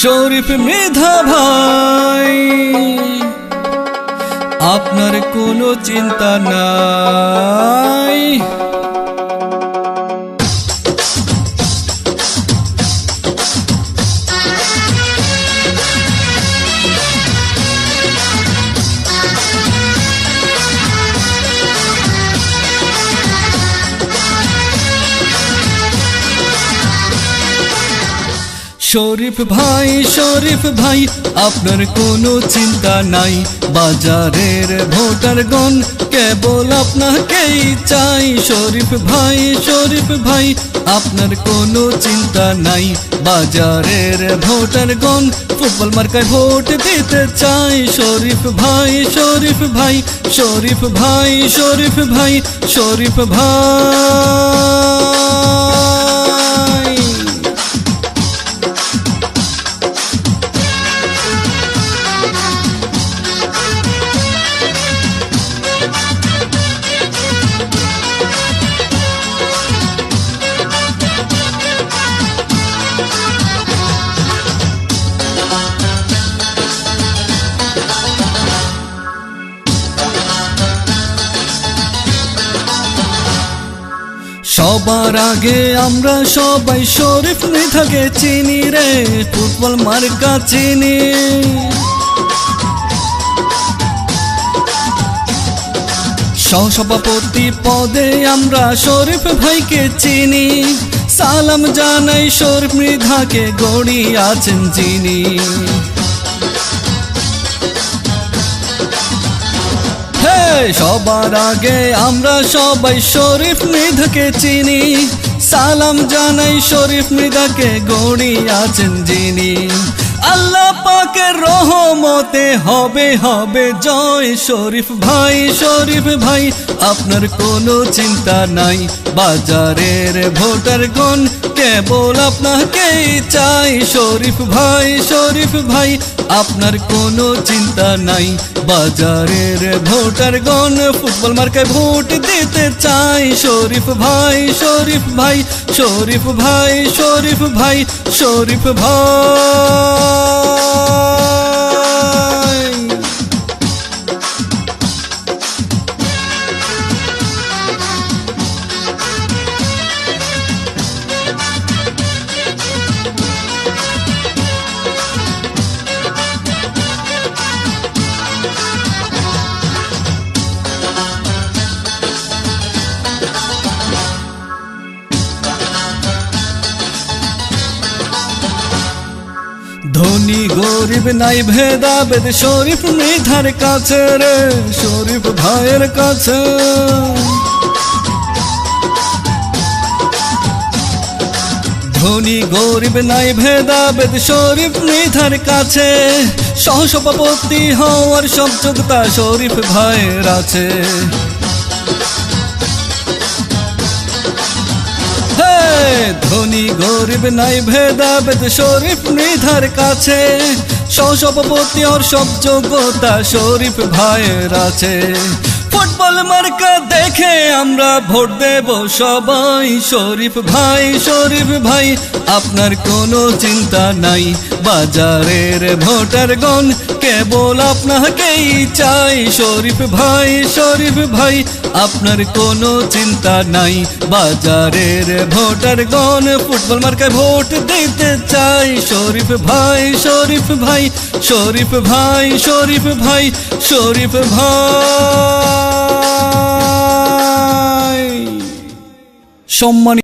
শরীফ মেধা ভাই আপনার কোনো চিন্তা নাই। শরীফ ভাই শরীফ ভাই, আপনার কোনো চিন্তা নাই। বাজারের ভোটার গণ, কেবল আপনাকেই চাই। শরীফ ভাই শরীফ ভাই, আপনার কোনো চিন্তা নাই। বাজারের ভোটার গণ, ফুটবল মার্কায় ভোট দিতে চাই। শরীফ ভাই শরীফ ভাই শরীফ ভাই শরীফ ভাই শরীফ ভাই। সবার আগে আমরা সবাই শরীফ মৃধাকে চিনি রে, ফুটবল মার্কা চিনি। সহসভাপতি পদে আমরা শরীফ ভাইকে চিনি, সালাম জানাই শরীফ মৃধাকে গড়ি আছেন যিনি। সবার আগে আমরা সবাই শরীফ মৃধাকে চিনি। সালাম জানাই শরীফ মৃধাকে গড়ি আছেন যিনি। আল্লাহ পাকের রহমতে হবে হবে জয় শরীফ ভাই শরীফ ভাই। আপনার কোনো চিন্তা নাই, বাজারের ভোটার গণ, কেবল আপনাকেই চাই শরীফ ভাই শরীফ ভাই। আপনার কোনো চিন্তা নাই বাজারের ভোটার গণ ফুটবল মার্কায় ভোট দিতে চাই। শরীফ ভাই শরীফ ভাই শরীফ ভাই শরীফ ভাই শরীফ ভাই। ধনী গরিব নাই ভেদাভেদ, শরীফ মৃধার কাছে রে, শরীফ ভাইয়ের কাছে। ধনী গরিব নাই ভেদাভেদ, শরীফ মৃধার কাছে। সহসভাপতি হওয়ার সব যোগ্যতা শরীফ ভাইয়ের আছে। ধনী গরিব নাই ভেদাভেদ শরীফ নিধার কাছে। সহসভাপতি ওর সব যোগ্যতা শরীফ ভাইয়ের আছে। ফুটবল মার্কা দেখে আমরা ভোট দেব সবাই। শরীফ ভাই শরীফ ভাই, আপনার কোনো চিন্তা নাই। বাজারের ভোটার গণ কেবল আপনাকেই চাই। শরীফ ভাই শরীফ ভাই, আপনার কোনো চিন্তা নাই। বাজারের ভোটার গণ ফুটবল মার্কায় ভোট দিতে চাই। শরীফ ভাই শরীফ ভাই শরীফ ভাই শরীফ ভাই শরীফ ভাই। সম্মানিত